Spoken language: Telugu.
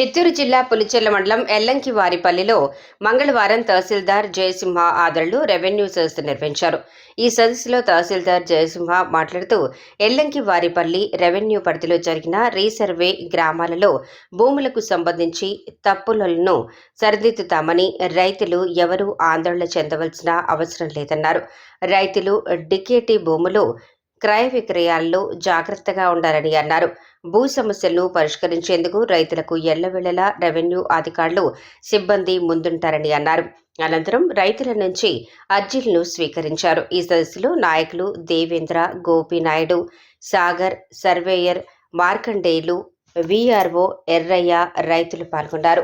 చిత్తూరు జిల్లా పులిచెర్ల మండలం ఎల్లంకివారిపల్లిలో మంగళవారం తహసీల్దార్ జయసింహ ఆదరణలో రెవెన్యూ సదస్సు నిర్వహించారు. ఈ సదస్సులో తహసీల్దార్ జయసింహ మాట్లాడుతూ ఎల్లంకివారిపల్లి రెవెన్యూ పరిధిలో జరిగిన రీసర్వే గ్రామాలలో భూములకు సంబంధించి తప్పులను సరిదిద్దుతామని రైతులు ఎవరూ ఆందోళన చెందవలసిన అవసరం లేదన్నారు. రైతులు డికేటీ భూములు క్రయ విక్రయాల్లో జాగ్రత్తగా ఉండాలని అన్నారు. భూ సమస్యలను పరిష్కరించేందుకు రైతులకు ఎల్లవేళలా రెవెన్యూ అధికారులు సిబ్బంది ముందుంటారని అన్నారు. అనంతరం రైతుల నుంచి అర్జీలను స్వీకరించారు. ఈ సదస్సులో నాయకులు దేవేంద్ర గోపినాయుడు సాగర్ సర్వేయర్ మార్కండేయులు విఆర్ఓ ఎర్రయ్య రైతులు పాల్గొన్నారు.